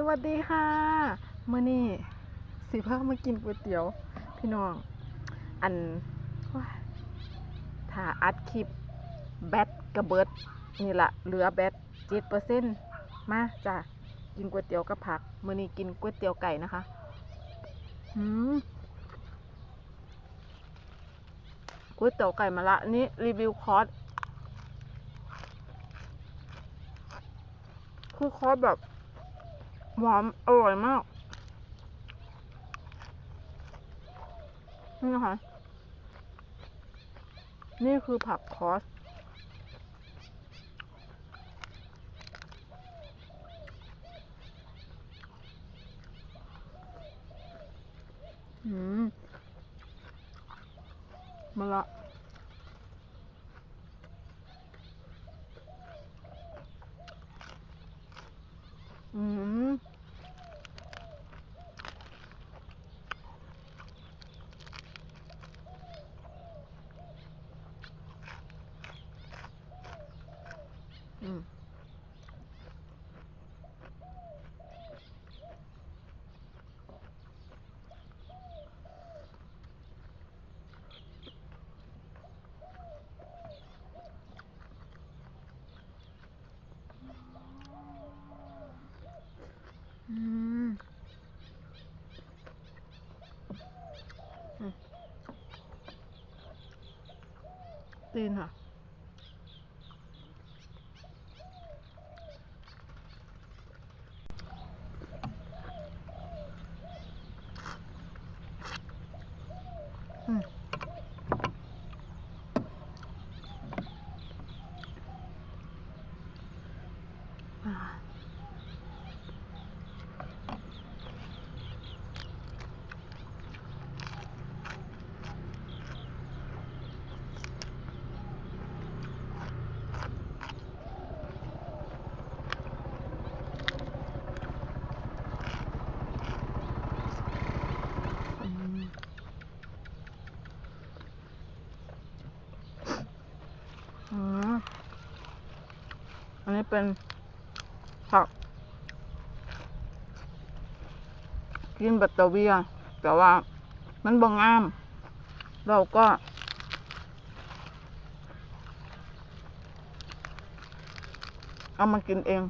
สวัสดีค่ะมื่อนี้สิพามากินก๋วยเตี๋ยว พี่น้อง อันว้าถ้าอัดคลิป แบตกระเบิด นี่ละเหลือแบตเจ็ดเปอร์เซ็นมาจ้ะกินก๋วยเตี๋ยวกับผักมื่อนี้กินก๋วยเตี๋ยวไก่นะคะหืมก๋วยเตี๋ยวไก่มาละนนี่รีวิวคอร์สคือคอร์สแบบ หวานอร่อยมาก นี่นะคะ นี่คือผักคอส อืมมาละ อืม อืมอืมอืมตีนค่ะ อืม อ่า อืมอืมอันนี้ เป็นผักกินแบตเตอเวียแต่ว่ามันบางงาม เราก็ เอามากินเอง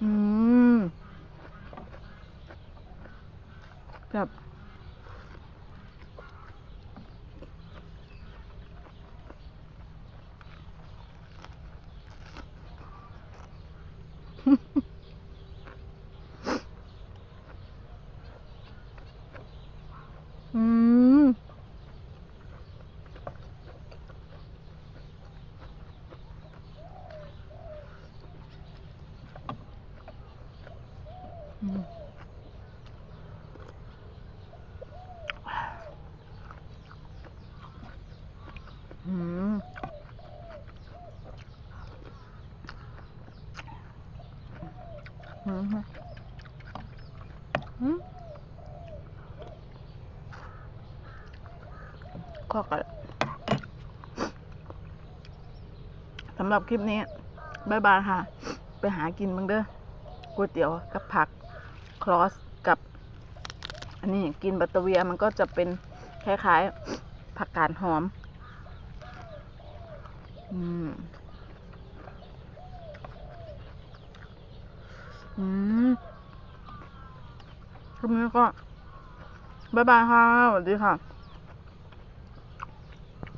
อืมแบบ อืม อืมอืมอืมอืมข้อกันสำหรับคลิปนี้บายบายค่ะ ไปหากินมึงเด้อก๋วยเตี๋ยวกับผัก ลอสกับอันนี้กินบัตเตอร์เวียมันก็จะเป็นคล้ายๆผักกาดหอม อืม อืมคลิปนี้ก็ บ๊ายบายค่ะ สวัสดีค่ะ